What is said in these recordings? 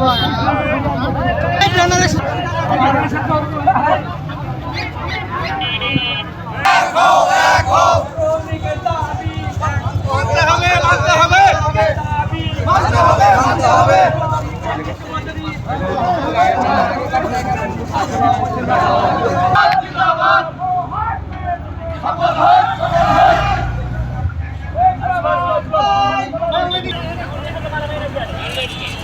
ভাই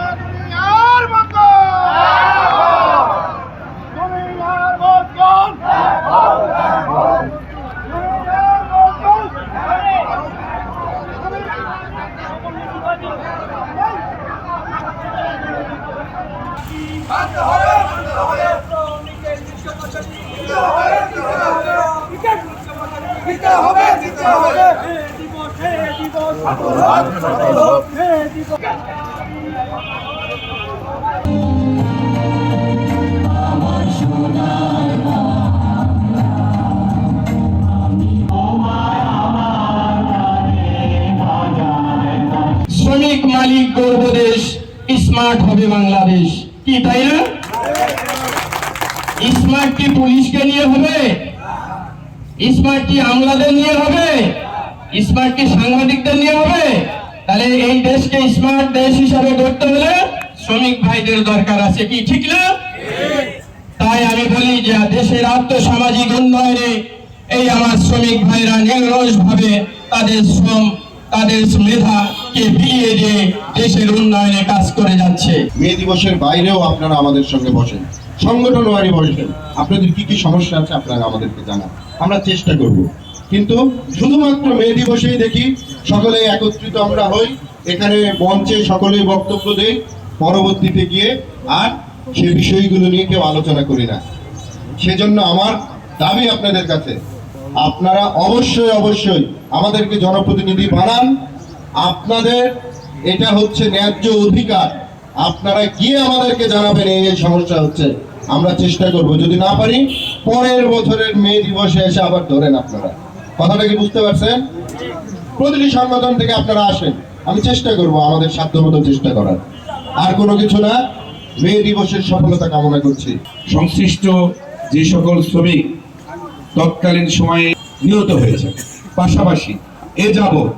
দুনিয়ার বন্ধ দুনিয়ার বন্ধ দুনিয়ার বন্ধ শ্রমিক মালিক গর্ব দেশ স্মার্ট হবে বাংলাদেশ। কি তাই না স্মার্ট কি পুলিশকে নিয়ে হবে? স্মার্ট কি আমলাদের নিয়ে হবে? স্মার্ট কি সাংবাদিকদের নিয়ে হবে? তাহলে এই দেশকে স্মার্ট দেশ হিসাবে গড়তে হলে শ্রমিক ভাইদের দরকার আছে কি, ঠিক না? তাই আমি বলি যে, দেশের আর্থসামাজিক উন্নয়নে এই আমার শ্রমিক ভাইরা নিরলস ভাবে তাদের শ্রম তাদের মেধাকে বিলিয়ে দিয়ে দেশের উন্নয়নে কাজ করে যাচ্ছে। মে দিবসের বাইরেও আপনারা আমাদের সঙ্গে বসেন। সংগঠন ওয়ারি বসেন। আপনাদের কি কি সমস্যা আছে আপনারা আমাদেরকে জানান। আমরা চেষ্টা করব। কিন্তু শুধুমাত্র মে দিবসেই দেখি সকলে একত্রিত আমরা হই। এখানে মঞ্চে সকলে বক্তব্য দেই। পরবর্তীতে গিয়ে আর সে বিষয়গুলো নিয়ে কেউ আলোচনা করি না। সেজন্য আমার দাবি আপনাদের কাছে আপনারা অবশ্যই অবশ্যই আমাদেরকে জনপ্রতিনিধি বানান। আপনাদের এটা হচ্ছে ন্যায্য অধিকার। আপনারা গিয়ে আমাদেরকে জানাবেন এই সমস্যা হচ্ছে। আমরা চেষ্টা করব। যদি না পারি, পরের বছরের মে দিবসে এসে আবার ধরেন আপনারা। কথাটা কি বুঝতে পারছেন? প্রতিটি সংগঠন থেকে আপনারা আসেন। আমি চেষ্টা করব আমাদের সাধ্যমতো চেষ্টা করার। আর কোনো কিছু না, মে দিবসের সফলতা কামনা করছি। সংশ্লিষ্ট যে সকল শ্রমিক তৎকালীন সময়ে নিহত হয়েছে। পাশাপাশি এ যাবৎ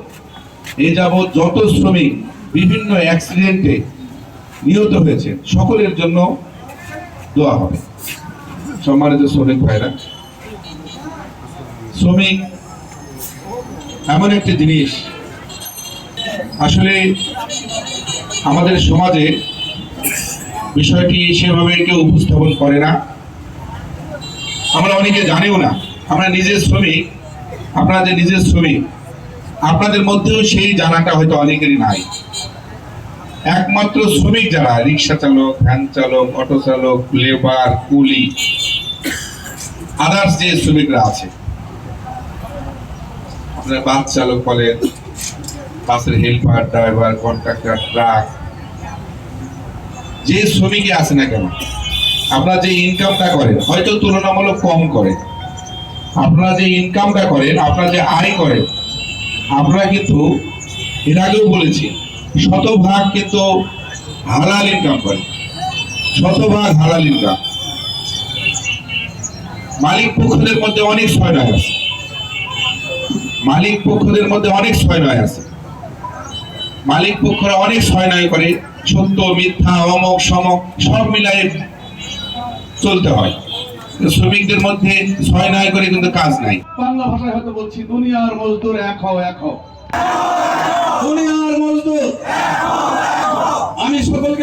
এ যাবৎ যত শ্রমিক বিভিন্ন অ্যাক্সিডেন্টে নিহত হয়েছে, সকলের জন্য দোয়া হবে। সম্মানিত শ্রমিক ভাইরা, শ্রমিক এমন একটি জিনিস, আসলে আমাদের সমাজে বিষয়টি সেভাবে কেউ উপস্থাপন করে না। আমরা অনেকে জানিও না, আমরা নিজের শ্রমিক আপনারা যে নিজের শ্রমিক। আপনাদের মধ্যেও সেই জানাটা হয়তো অনেকেরই নাই। একমাত্র শ্রমিক যারা, রিক্সা চালক, ভ্যান চালক, অটো চালক, লেবার, কুলি আদার্স যে শ্রমিকরা আছে। আপনার বাস চালক বলেন, বাসের হেল্পার ড্রাইভার কন্ট্রাক্টর ট্রাক যে শ্রমিকই আছে না কেন আপনারা যে ইনকামটা করেন, হয়তো তুলনামূলক কম করেন। আপনারা যে ইনকামটা করেন, আপনারা যে আয় করেন আপনারা কিন্তু এর আগেও বলেছি, শতভাগ কিন্তু হালাল ইনকাম করেন। শতভাগ হালাল ইনকাম মালিক পক্ষদের মধ্যে অনেক ছয় নয় আছে। মালিক পক্ষদের মধ্যে অনেক ছয় নয় আছে। মালিক পক্ষরা অনেক ছয় নয় করে, সত্য, মিথ্যা অমক সমক সব মিলাই চলতে হয়। শ্রমিকদের মধ্যে ছয় নয় করে কিন্তু কাজ নাই। বাংলা ভাষায় হয়তো বলছি দুনিয়ার মজদুর এক হও এক হও। দুনিয়ার মজদুর আমি সকলকে